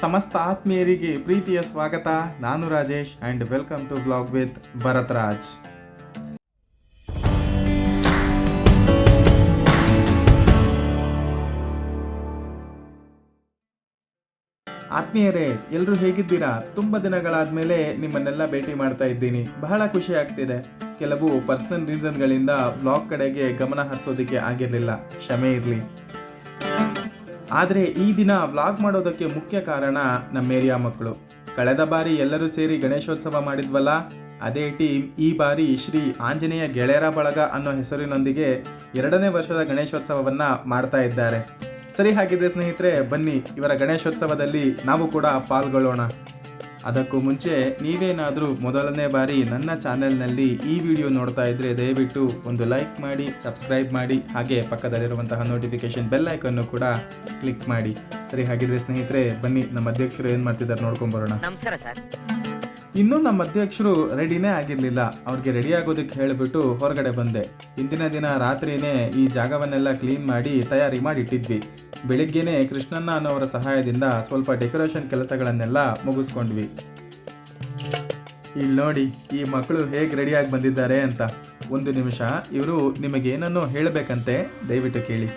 ಸಮಸ್ತ ಆತ್ಮೀಯರಿಗೆ ಪ್ರೀತಿಯ ಸ್ವಾಗತ. ನಾನು Rajesh and welcome to blog with Bharat Raj ಆತ್ಮೀಯರೇ ಎಲ್ಲರೂ ಹೇಗಿದ್ದೀರಾ? ತುಂಬ ದಿನಗಳಾದ್ಮೇಲೆ ನಿಮ್ಮನ್ನೆಲ್ಲ ಭೇಟಿ ಮಾಡ್ತಾ ಇದ್ದೀನಿ. ಬಹಳ ಖುಷಿ ಆಗ್ತಿದೆ. ಕೆಲವು ಪರ್ಸನಲ್ ರೀಸನ್ಗಳಿಂದ ಬ್ಲಾಗ್ ಕಡೆಗೆ ಗಮನ ಹರಿಸೋದಕ್ಕೆ ಆಗಿರಲಿಲ್ಲ. ಕ್ಷಮೆ ಇರಲಿ. ಆದರೆ ಈ ದಿನ ವ್ಲಾಗ್ ಮಾಡೋದಕ್ಕೆ ಮುಖ್ಯ ಕಾರಣ ನಮ್ಮ ಏರಿಯಾ ಮಕ್ಕಳು. ಕಳೆದ ಬಾರಿ ಎಲ್ಲರೂ ಸೇರಿ ಗಣೇಶೋತ್ಸವ ಮಾಡಿದ್ವಲ್ಲ, ಅದೇ ಟೀಮ್ ಈ ಬಾರಿ ಶ್ರೀ ಆಂಜನೇಯ ಗೆಳೆಯರ ಬಳಗ ಅನ್ನೋ ಹೆಸರಿನೊಂದಿಗೆ ಎರಡನೇ ವರ್ಷದ ಗಣೇಶೋತ್ಸವವನ್ನು ಮಾಡ್ತಾ ಇದ್ದಾರೆ. ಸರಿ ಹಾಗಿದ್ರೆ ಸ್ನೇಹಿತರೆ, ಬನ್ನಿ ಇವರ ಗಣೇಶೋತ್ಸವದಲ್ಲಿ ನಾವು ಕೂಡ ಪಾಲ್ಗೊಳ್ಳೋಣ. ಅದಕ್ಕೂ ಮುಂಚೆ ನೀವೇನಾದರೂ ಮೊದಲನೇ ಬಾರಿ ನನ್ನ ಚಾನೆಲ್ನಲ್ಲಿ ಈ ವಿಡಿಯೋ ನೋಡ್ತಾ ಇದ್ರೆ ದಯವಿಟ್ಟು ಒಂದು ಲೈಕ್ ಮಾಡಿ, ಸಬ್ಸ್ಕ್ರೈಬ್ ಮಾಡಿ, ಹಾಗೆ ಪಕ್ಕದಲ್ಲಿರುವಂತಹ ನೋಟಿಫಿಕೇಶನ್ ಬೆಲ್ ಐಕನ್ನು ಕೂಡ ಕ್ಲಿಕ್ ಮಾಡಿ. ಸರಿ, ಹಾಗಿದ್ರೆ ಸ್ನೇಹಿತರೆ, ಬನ್ನಿ, ನಮ್ಮ ಅಧ್ಯಕ್ಷರು ಏನು ಮಾಡ್ತಿದ್ದಾರೆ ನೋಡ್ಕೊಂಬರೋಣ ನಮಸ್ಕಾರ ಸರ್. ಇನ್ನೂ ನಮ್ಮ ಅಧ್ಯಕ್ಷರು ರೆಡಿನೇ ಆಗಿರಲಿಲ್ಲ. ಅವ್ರಿಗೆ ರೆಡಿ ಆಗೋದಕ್ಕೆ ಹೇಳಿಬಿಟ್ಟು ಹೊರಗಡೆ ಬಂದೆ. ಇಂದಿನ ದಿನ ರಾತ್ರಿನೇ ಈ ಜಾಗವನ್ನೆಲ್ಲ ಕ್ಲೀನ್ ಮಾಡಿ ತಯಾರಿ ಮಾಡಿ ಇಟ್ಟಿದ್ವಿ ಬೆಳಿಗ್ಗೆನೆ ಕೃಷ್ಣಣ್ಣ ಅನ್ನೋವರ ಸಹಾಯದಿಂದ ಸ್ವಲ್ಪ ಡೆಕೋರೇಷನ್ ಕೆಲಸಗಳನ್ನೆಲ್ಲ ಮುಗಿಸ್ಕೊಂಡ್ವಿ. ಇಲ್ಲಿ ನೋಡಿ ಈ ಮಕ್ಕಳು ಹೇಗೆ ರೆಡಿಯಾಗಿ ಬಂದಿದ್ದಾರೆ ಅಂತ. ಒಂದು ನಿಮಿಷ ಇವರು ನಿಮಗೇನನ್ನೋ ಹೇಳಬೇಕಂತೆ ದಯವಿಟ್ಟು ಕೇಳಿ.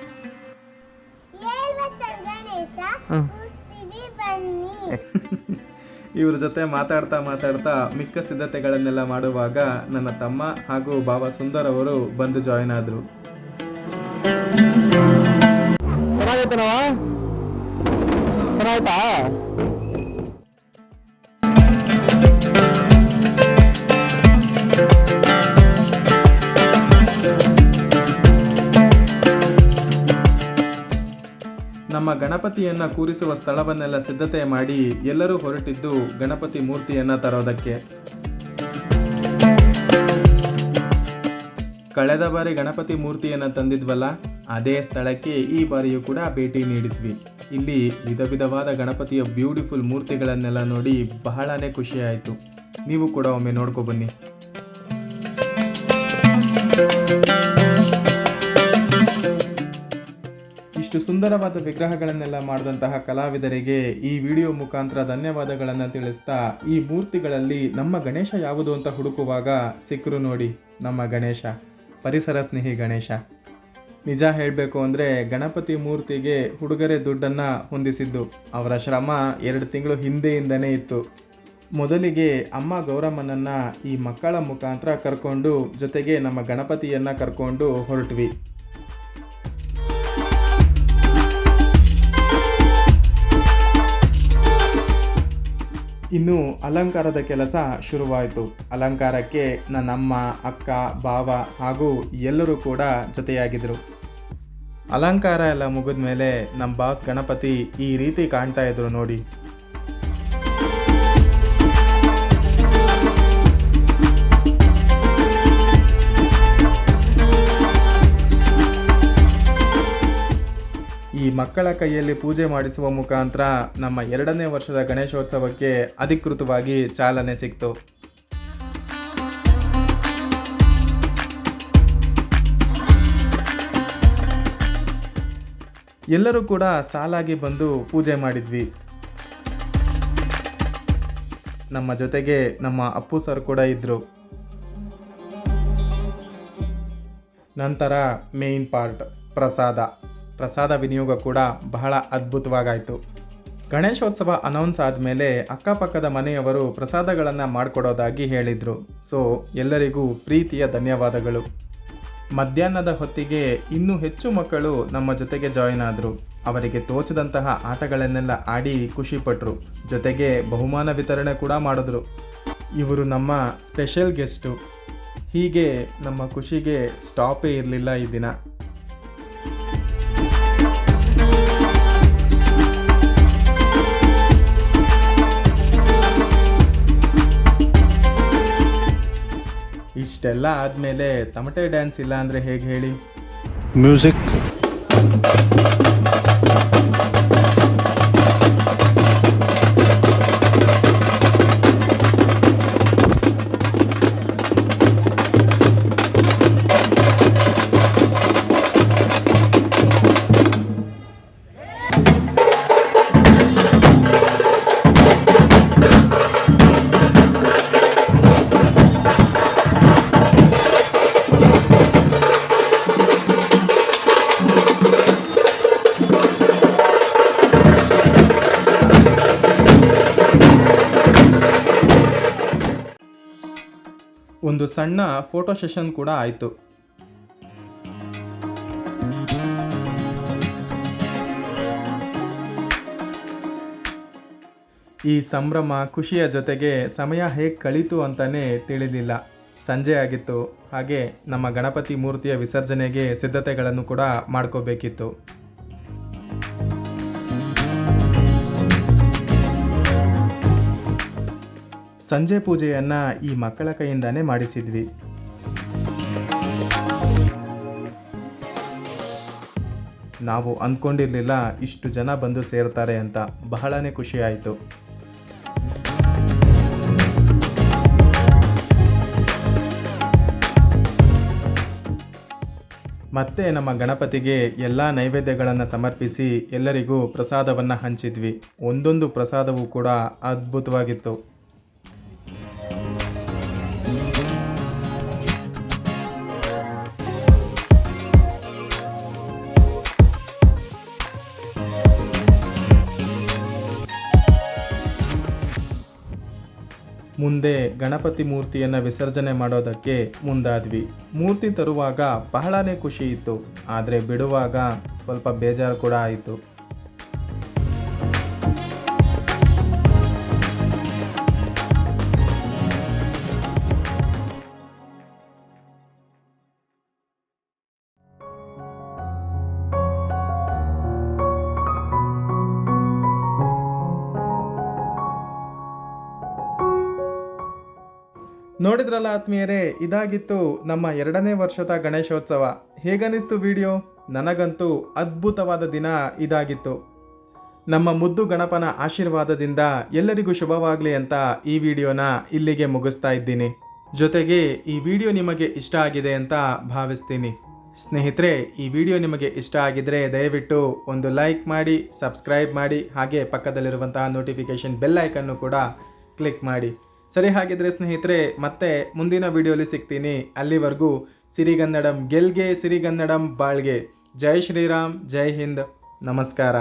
ಬನ್ನಿ. ಇವ್ರ ಜೊತೆ ಮಾತಾಡ್ತಾ ಮಾತಾಡ್ತಾ ಮಿಕ್ಕ ಸಿದ್ಧತೆಗಳನ್ನೆಲ್ಲ ಮಾಡುವಾಗ ನನ್ನ ತಮ್ಮ ಹಾಗೂ ಬಾಬಾ ಸುಂದರ್ ಅವರು ಬಂದು ಜಾಯಿನ್ ಆದ್ರು. ಚೆನ್ನಾಗೈತನವಾ ಚೆನ್ನಾಯ್ತಾ ನಮ್ಮ ಗಣಪತಿಯನ್ನ ಕೂರಿಸುವ ಸ್ಥಳವನ್ನೆಲ್ಲ ಸಿದ್ಧತೆ ಮಾಡಿ ಎಲ್ಲರೂ ಹೊರಟಿದ್ದು ಗಣಪತಿ ಮೂರ್ತಿಯನ್ನ ತರೋದಕ್ಕೆ. ಕಳೆದ ಬಾರಿ ಗಣಪತಿ ಮೂರ್ತಿಯನ್ನ ತಂದಿದ್ವಲ್ಲ, ಅದೇ ಸ್ಥಳಕ್ಕೆ ಈ ಬಾರಿಯೂ ಕೂಡ ಭೇಟಿ ನೀಡಿದ್ವಿ. ಇಲ್ಲಿ ವಿಧ ವಿಧವಾದ ಗಣಪತಿಯ ಬ್ಯೂಟಿಫುಲ್ ಮೂರ್ತಿಗಳನ್ನೆಲ್ಲ ನೋಡಿ ಬಹಳನೇ ಖುಷಿಯಾಯಿತು. ನೀವು ಕೂಡ ಒಮ್ಮೆ ನೋಡ್ಕೊ ಇಷ್ಟು ಸುಂದರವಾದ ವಿಗ್ರಹಗಳನ್ನೆಲ್ಲ ಮಾಡಿದಂತಹ ಕಲಾವಿದರಿಗೆ ಈ ವಿಡಿಯೋ ಮುಖಾಂತರ ಧನ್ಯವಾದಗಳನ್ನು ತಿಳಿಸ್ತಾ ಈ ಮೂರ್ತಿಗಳಲ್ಲಿ ನಮ್ಮ ಗಣೇಶ ಯಾವುದು ಅಂತ ಹುಡುಕುವಾಗ ಸಿಕ್ಕರು ನೋಡಿ, ನಮ್ಮ ಗಣೇಶ, ಪರಿಸರ ಸ್ನೇಹಿ ಗಣೇಶ. ನಿಜ ಹೇಳಬೇಕು ಅಂದರೆ ಗಣಪತಿ ಮೂರ್ತಿಗೆ ಹುಡುಗರೆ ದುಡ್ಡನ್ನು ಹೊಂದಿಸಿದ್ದು. ಅವರ ಶ್ರಮ ಎರಡು ತಿಂಗಳು ಹಿಂದೆಯಿಂದನೇ ಇತ್ತು. ಮೊದಲಿಗೆ ಅಮ್ಮ ಗೌರಮ್ಮನನ್ನು ಈ ಮಕ್ಕಳ ಮುಖಾಂತರ ಕರ್ಕೊಂಡು ಜೊತೆಗೆ ನಮ್ಮ ಗಣಪತಿಯನ್ನು ಕರ್ಕೊಂಡು ಹೊರಟ್ವಿ. ಇನ್ನು ಅಲಂಕಾರದ ಕೆಲಸ ಶುರುವಾಯಿತು. ಅಲಂಕಾರಕ್ಕೆ ನನ್ನಮ್ಮ, ಅಕ್ಕ, ಭಾವ ಹಾಗೂ ಎಲ್ಲರೂ ಕೂಡ ಜೊತೆಯಾಗಿದ್ದರು ಅಲಂಕಾರ ಎಲ್ಲ ಮುಗಿದ ಮೇಲೆ ನಮ್ಮ ಬಾಸ್ ಗಣಪತಿ ಈ ರೀತಿ ಕಾಣ್ತಾ ಇದ್ರು ನೋಡಿ. ಮಕ್ಕಳ ಕೈಯಲ್ಲಿ ಪೂಜೆ ಮಾಡಿಸುವ ಮುಖಾಂತರ ನಮ್ಮ ಎರಡನೇ ವರ್ಷದ ಗಣೇಶೋತ್ಸವಕ್ಕೆ ಅಧಿಕೃತವಾಗಿ ಚಾಲನೆ ಸಿಕ್ತು. ಎಲ್ಲರೂ ಕೂಡ ಸಾಲಾಗಿ ಬಂದು ಪೂಜೆ ಮಾಡಿದ್ವಿ. ನಮ್ಮ ಜೊತೆಗೆ ನಮ್ಮ ಅಪ್ಪು ಸರ್ ಕೂಡ ಇದ್ದರು ನಂತರ ಮೇನ್ ಪಾರ್ಟ್ ಪ್ರಸಾದ. ಪ್ರಸಾದ ವಿನಿಯೋಗ ಕೂಡ ಬಹಳ ಅದ್ಭುತವಾಗಾಯಿತು. ಗಣೇಶೋತ್ಸವ ಅನೌನ್ಸ್ ಆದಮೇಲೆ ಅಕ್ಕಪಕ್ಕದ ಮನೆಯವರು ಪ್ರಸಾದಗಳನ್ನು ಮಾಡಿಕೊಡೋದಾಗಿ ಹೇಳಿದರು. ಸೊ ಎಲ್ಲರಿಗೂ ಪ್ರೀತಿಯ ಧನ್ಯವಾದಗಳು. ಮಧ್ಯಾಹ್ನದ ಹೊತ್ತಿಗೆ ಇನ್ನೂ ಹೆಚ್ಚು ಮಕ್ಕಳು ನಮ್ಮ ಜೊತೆಗೆ ಜಾಯಿನ್ ಆದರು. ಅವರಿಗೆ ತೋಚದಂತಹ ಆಟಗಳನ್ನೆಲ್ಲ ಆಡಿ ಖುಷಿಪಟ್ಟರು ಜೊತೆಗೆ ಬಹುಮಾನ ವಿತರಣೆ ಕೂಡ ಮಾಡಿದ್ರು. ಇವರು ನಮ್ಮ ಸ್ಪೆಷಲ್ ಗೆಸ್ಟು ಹೀಗೆ ನಮ್ಮ ಖುಷಿಗೆ ಸ್ಟಾಪೇ ಇರಲಿಲ್ಲ ಈ ದಿನ. ಇಷ್ಟೆಲ್ಲ ಆದಮೇಲೆ ತಮಟೆ ಡ್ಯಾನ್ಸ್ ಇಲ್ಲ ಅಂದರೆ ಹೇಗೆ ಹೇಳಿ? ಮ್ಯೂಸಿಕ್ ಒಂದು ಸಣ್ಣ ಫೋಟೋ ಸೆಷನ್ ಕೂಡ ಆಯಿತು. ಈ ಸಂಭ್ರಮ ಖುಷಿಯ ಜೊತೆಗೆ ಸಮಯ ಹೇಗೆ ಕಳೀತು ಅಂತಲೇ ತಿಳಿದಿಲ್ಲ. ಸಂಜೆ ಆಗಿತ್ತು, ಹಾಗೆ ನಮ್ಮ ಗಣಪತಿ ಮೂರ್ತಿಯ ವಿಸರ್ಜನೆಗೆ ಸಿದ್ಧತೆಗಳನ್ನು ಕೂಡ ಮಾಡ್ಕೋಬೇಕಿತ್ತು. ಸಂಜೆ ಪೂಜೆಯನ್ನು ಈ ಮಕ್ಕಳ ಕೈಯಿಂದಾನೇ ಮಾಡಿಸಿದ್ವಿ. ನಾವು ಅಂದ್ಕೊಂಡಿರಲಿಲ್ಲ ಇಷ್ಟು ಜನ ಬಂದು ಸೇರ್ತಾರೆ ಅಂತ. ಬಹಳನೇ ಖುಷಿ ಆಯಿತು ಮತ್ತೆ ನಮ್ಮ ಗಣಪತಿಗೆ ಎಲ್ಲ ನೈವೇದ್ಯಗಳನ್ನು ಸಮರ್ಪಿಸಿ ಎಲ್ಲರಿಗೂ ಪ್ರಸಾದವನ್ನು ಹಂಚಿದ್ವಿ. ಒಂದೊಂದು ಪ್ರಸಾದವೂ ಕೂಡ ಅದ್ಭುತವಾಗಿತ್ತು. ಮುಂದೆ ಗಣಪತಿ ಮೂರ್ತಿಯನ್ನು ವಿಸರ್ಜನೆ ಮಾಡೋದಕ್ಕೆ ಮುಂದಾದ್ವಿ. ಮೂರ್ತಿ ತರುವಾಗ ಬಹಳನೇ ಖುಷಿ ಇತ್ತು. ಆದರೆ ಬಿಡುವಾಗ ಸ್ವಲ್ಪ ಬೇಜಾರು ಕೂಡ ಆಯಿತು. ನೋಡಿದ್ರಲ್ಲ ಆತ್ಮೀಯರೇ, ಇದಾಗಿತ್ತು ನಮ್ಮ ಎರಡನೇ ವರ್ಷದ ಗಣೇಶೋತ್ಸವ. ಹೇಗನ್ನಿಸ್ತು ವಿಡಿಯೋ? ನನಗಂತೂ ಅದ್ಭುತವಾದ ದಿನ ಇದಾಗಿತ್ತು. ನಮ್ಮ ಮುದ್ದು ಗಣಪನ ಆಶೀರ್ವಾದದಿಂದ ಎಲ್ಲರಿಗೂ ಶುಭವಾಗಲಿ ಅಂತ ಈ ವಿಡಿಯೋನ ಇಲ್ಲಿಗೆ ಮುಗಿಸ್ತಾ ಇದ್ದೀನಿ. ಜೊತೆಗೆ ಈ ವಿಡಿಯೋ ನಿಮಗೆ ಇಷ್ಟ ಆಗಿದೆ ಅಂತ ಭಾವಿಸ್ತೀನಿ. ಸ್ನೇಹಿತರೆ, ಈ ವಿಡಿಯೋ ನಿಮಗೆ ಇಷ್ಟ ಆಗಿದ್ರೆ ದಯವಿಟ್ಟು ಒಂದು ಲೈಕ್ ಮಾಡಿ, ಸಬ್ಸ್ಕ್ರೈಬ್ ಮಾಡಿ, ಹಾಗೆ ಪಕ್ಕದಲ್ಲಿರುವಂತಹ ನೋಟಿಫಿಕೇಶನ್ ಬೆಲ್ ಐಕನ್ನು ಕೂಡ ಕ್ಲಿಕ್ ಮಾಡಿ. ಸರಿ ಹಾಗಿದ್ರೆ ಸ್ನೇಹಿತರೆ, ಮತ್ತೆ ಮುಂದಿನ ವಿಡಿಯೋಲಿ ಸಿಗ್ತೀನಿ. ಅಲ್ಲಿವರೆಗೂ ಸಿರಿಗನ್ನಡಂ ಗೆಲ್ಗೆ, ಸಿರಿಗನ್ನಡಂ ಬಾಳ್ಗೆ. ಜೈ ಶ್ರೀರಾಮ್, ಜೈ ಹಿಂದ್. ನಮಸ್ಕಾರ.